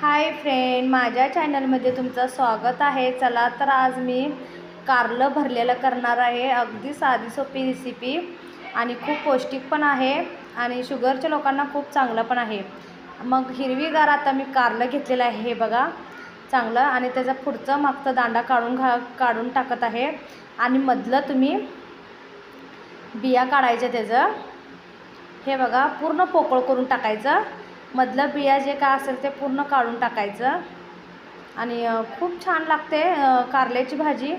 Hi friend माझ्या चॅनलमध्ये तुमचं स्वागत आहे. चला तर आज मी कारलं भरलेलं करणार आहे. अगदी साधी सोपी रेसिपी आणि खूप पौष्टिक पण आहे आणि शुगरच्या लोकांना खूप चांगलं पण आहे. मग हिरवीगार आता मी कारलं घेतलेलं आहे हे बघा. चांगलं आणि त्याचा पुढचं मागचं दांडा काढून घा काढून टाकत आहे. आणि मधलं तुम्ही बिया काढायच्या त्याचं. हे बघा पूर्ण पोकळ करून टाकायचं. मधलं बिया जे काय असेल ते पूर्ण काढून टाकायचं. आणि खूप छान लागते कारल्याची भाजी.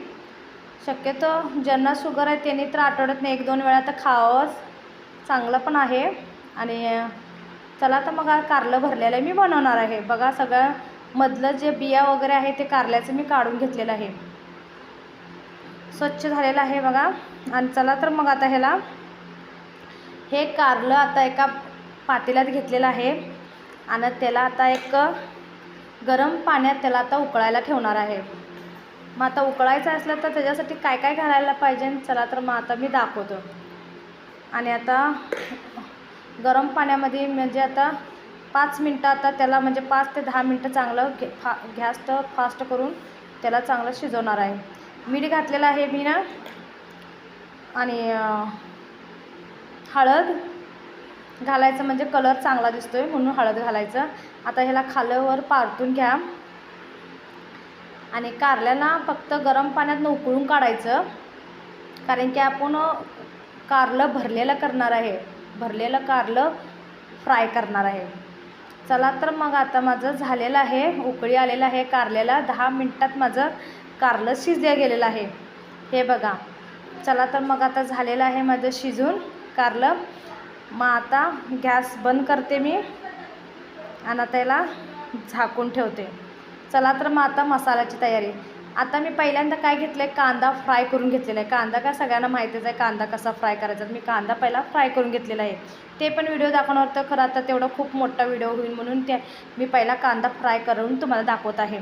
शक्यतो ज्यांना शुगर आहे त्यांनी तर आठवड्यातनं एक दोन वेळा तर खावंच. चांगलं पण आहे. आणि चला तर मग कारलं भरलेलं आहे. मी बनवणार आहे. बघा सगळं मधलं जे बिया वगैरे आहे ते कारल्याचं मी काढून घेतलेलं आहे. स्वच्छ झालेलं आहे बघा. आणि चला तर मग आता ह्याला हे कारलं आता एका पातेल्यात घेतलेलं आहे. आणि त्याला आता एक गरम पाण्यात त्याला आता उकळायला ठेवणार आहे. मग आता उकळायचं असलं तर त्याच्यासाठी काय काय घालायला पाहिजे? चला तर मग आता मी दाखवतो. आणि आता गरम पाण्यामध्ये म्हणजे आता पाच मिनटं आता त्याला म्हणजे पाच ते दहा मिनटं चांगलं घे फा गॅस फास्ट करून त्याला चांगलं शिजवणार आहे. मीठ घातलेलं आहे मी ना. आणि हळद घालायचं म्हणजे कलर चांगला दिसतो आहे म्हणून हळद घालायचं. आता ह्याला खाल्यावर पारतून घ्या. आणि कारल्याला फक्त गरम पाण्यात उकळून काढायचं. कारण की आपण कारलं भरलेलं करणार आहे. भरलेलं कारलं फ्राय करणार आहे. चला तर मग आता माझं झालेलं आहे. उकळी आलेलं आहे कारल्याला. दहा मिनटात माझं कारलं शिजल्या गेलेलं आहे. हे बघा. चला तर मग आता झालेलं आहे माझं शिजून कारलं. मग आता गॅस बंद करते मी आणि त्याला झाकून ठेवते. चला तर मग आता मसाल्याची तयारी. आता मी पहिल्यांदा काय घेतलं आहे कांदा फ्राय करून घेतलेला आहे. कांदा काय सगळ्यांना माहितीच आहे कांदा कसा फ्राय करायचा? मी कांदा पहिला फ्राय करून घेतलेला आहे. ते पण व्हिडिओ दाखवणार तर खरं आता तेवढा खूप मोठा व्हिडिओ होईल म्हणून ते मी पहिला कांदा फ्राय करून तुम्हाला दाखवत आहे.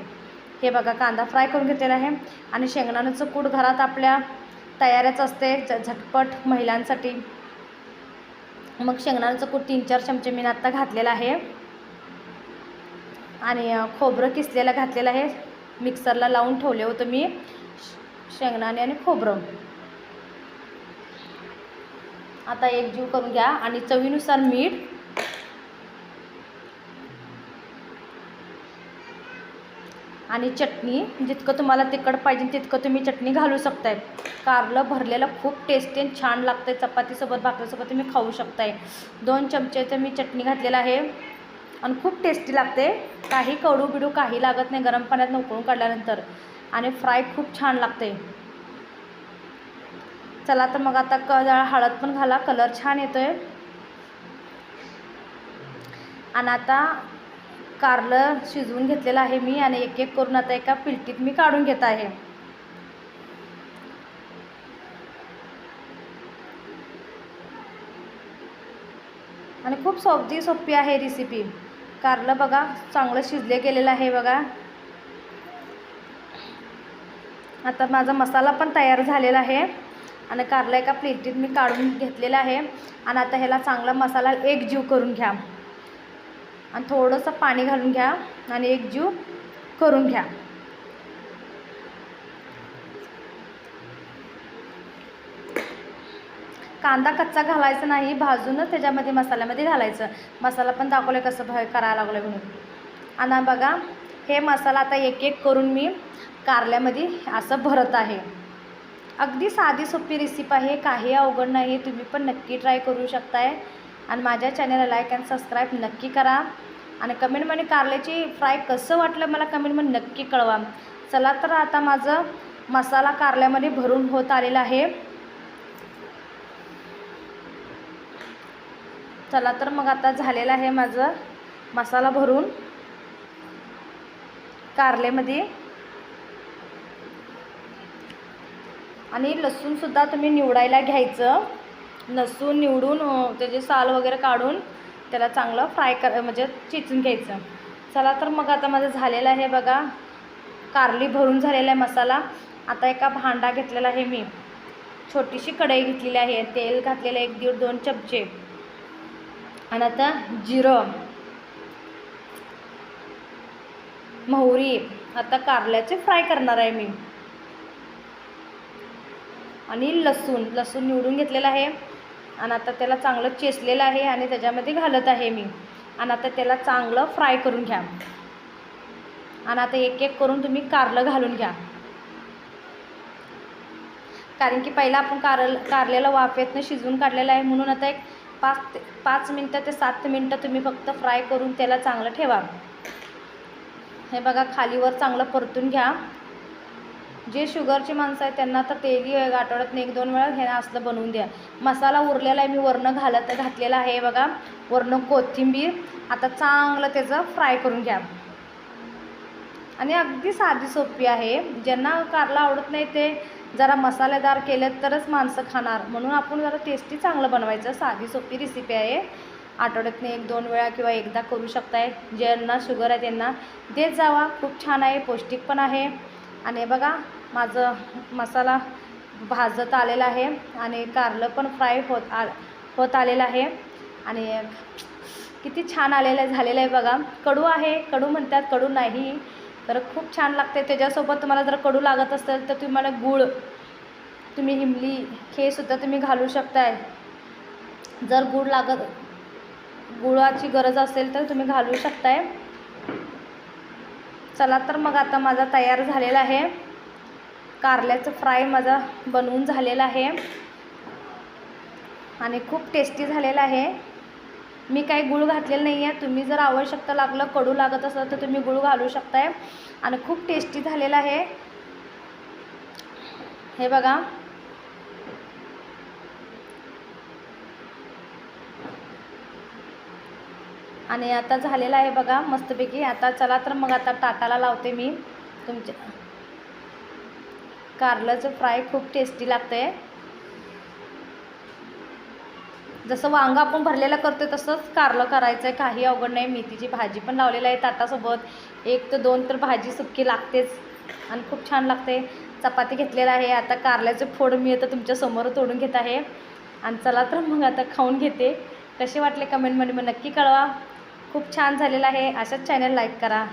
हे बघा कांदा फ्राय करून घेतलेला आहे आणि शेंगदाण्याचं कूट घरात आपल्या तयारच असते. झ झटपट महिलांसाठी. मग शेंगदाण्याचं कूट तीन चार चमचे मी आत्ता घातलेला आहे. आणि खोबरं किसलेलं घातलेलं आहे. मिक्सरला लावून ठेवले होतं मी. श- शेंगदाणे आणि खोबरं. आता एक जीव करून घ्या. आणि चवीनुसार मीठ आणि चटणी जितकं तुम्हाला तिखट पाहिजे तितकं तुम्ही चटणी घालू शकताय. कारलं भरलेलं खूप टेस्टी आणि छान लागतं आहे चपातीसोबत भाकरीसोबत तुम्ही खाऊ शकताय. दोन चमचेचं मी चटणी घातलेलं आहे. आणि खूप टेस्टी लागते काही कडू बिडू काही लागत नाही. गरम पाण्यात उकळून काढल्यानंतर. आणि फ्राय खूप छान लागते चला तर मग आता क हळद पण घाला. कलर छान येतो आहे आणि आता कारलं शिजवून घेतलेलं आहे मी आणि एक एक करून आता एका पिलटीत मी काढून घेत आहे. आणि खूप सोपी सोपी आहे रेसिपी कारलं बघा चांगलं शिजले गेलेलं आहे बघा. आता माझा मसाला पण तयार झालेला आहे आणि कारलं एका प्लेटीत मी काढून घेतलेला आहे. आणि आता ह्याला चांगला मसाला एक जीव करून घ्या. आणि थोडंसं पाणी घालून घ्या आणि एक जीव करून घ्या. कांदा कच्चा घालायचा नाही भाजूनच त्याच्यामध्ये मसाल्यामध्ये घालायचं. मसाला पण दाखवलं कसं भय करायला लागलं म्हणून. आणि बघा हे मसाला आता एक एक करून मी कारल्यामध्ये असं भरत आहे. अगदी साधी सोपी रेसिपी आहे काही अवघड नाही तुम्ही पण नक्की ट्राय करू शकताय. आणि माझ्या चॅनलला लाईक अँड सबस्क्राईब नक्की करा. आणि कमेंटमध्ये कारल्याची फ्राय कसं वाटलं मला कमेंटमध्ये नक्की कळवा. चला तर आता माझं मसाला कारल्यामध्ये भरून होत आलेला आहे. चला तर मग आता झालेलं आहे माझं मसाला भरून कारल्यामध्ये. आणि लसूणसुद्धा तुम्ही निवडायला घ्यायचं. लसूण निवडून त्याचे साल वगैरे काढून त्याला चांगलं फ्राय कर म्हणजे चिचून घ्यायचं. चला तर मग आता माझं झालेलं आहे बघा. कारली भरून झालेला आहे मसाला. आता एका भांडा घेतलेला आहे मी. छोटीशी कढई घेतलेली आहे. तेल घातलेलं एक दीड दोन चमचे. आणि आता जिरं. मोहरी. आता कारल्याचे फ्राय करणार आहे मी. आणि लसूण. लसूण निवडून घेतलेलं आहे. आणि आता त्याला चांगलं चेसलेलं आहे आणि त्याच्यामध्ये घालत आहे मी. आणि आता त्याला चांगलं फ्राय करून घ्या. आणि आता एक एक करून तुम्ही कारलं घालून घ्या. कारण की पहिला आपण कारल कारलेलं वाफेतनं शिजवून काढलेलं आहे. म्हणून आता एक पाच ते पाच मिनटं ते सात मिनटं तुम्ही फक्त फ्राय करून त्याला चांगलं ठेवा. हे बघा खालीवर चांगलं परतून घ्या. जे शुगरची माणसं आहेत त्यांना तर तेही आठवड्यातनं एक दोन वेळा घेणं असलं बनवून द्या. मसाला उरलेला आहे मी वरणं घालत घातलेला आहे बघा. वरनं कोथिंबीर. आता चांगलं त्याचं फ्राय करून घ्या. आणि अगदी साधी सोपी आहे. ज्यांना कारला आवडत नाही ते जरा मसालेदार केलं तरच माणसं खाणार. म्हणून आपण जरा टेस्टी चांगलं बनवायचं. साधी सोपी रेसिपी आहे. आठवड्यातनं एक दोन वेळा किंवा एकदा करू शकताय. ज्यांना शुगर आहे त्यांना देत जावा. खूप छान आहे. पौष्टिक पण आहे. आणि बघा माझं मसाला भाजत आलेला आहे आणि कारलं पण फ्राय होत आ होत आलेलं आहे. आणि किती छान आलेलं झालेलं आहे बघा. कडू आहे कडू म्हणतात कडू नाही. तर खूप छान लागते त्याच्यासोबत तुम्हाला जर कडू लागत असेल तर तुम्हाला गूळ तुम्ही इमली हे सुद्धा तुम्ही घालू शकताय. जर गूळ लागत गुळाची गरज असेल तर तुम्ही घालू शकताय. चला तर मग आता माझा तयार झालेला आहे. कारल्याचं फ्राय माझा बनवून झालेला आहे. आणि खूप टेस्टी झालेला आहे. मी काही गुळ घातलेलं नाही आहे. तुम्ही जर आवश्यकता लागलं कडू लागत असेल तर तुम्ही गुळ घालू शकताय. आणि खूप टेस्टी झालेलं आहे. हे बघा. आणि आता झालेलं आहे बघा मस्तपैकी. आता चला तर मग आता टाटाला लावते मी. तुमच्या कारल्याचं फ्राय खूप टेस्टी लागतंय. जसं वांगं आपण भरलेलं करतो तसंच कारलं करायचं आहे काही अवघड नाही. मेथीची भाजी पण लावलेली आहे ताटासोबत. एक तर दोन तर भाजी सुक्की लागतेच. आणि खूप छान लागते चपाती घेतलेला आहे. आता कारल्याचे फोड मी आता तुमच्यासमोर तोडून घेत आहे. आणि चला तर मग आता खाऊन घेते. कसे वाटले कमेंटमध्ये मग नक्की कळवा. खूप छान झालेलं आहे. अशाच चॅनल लाईक करा.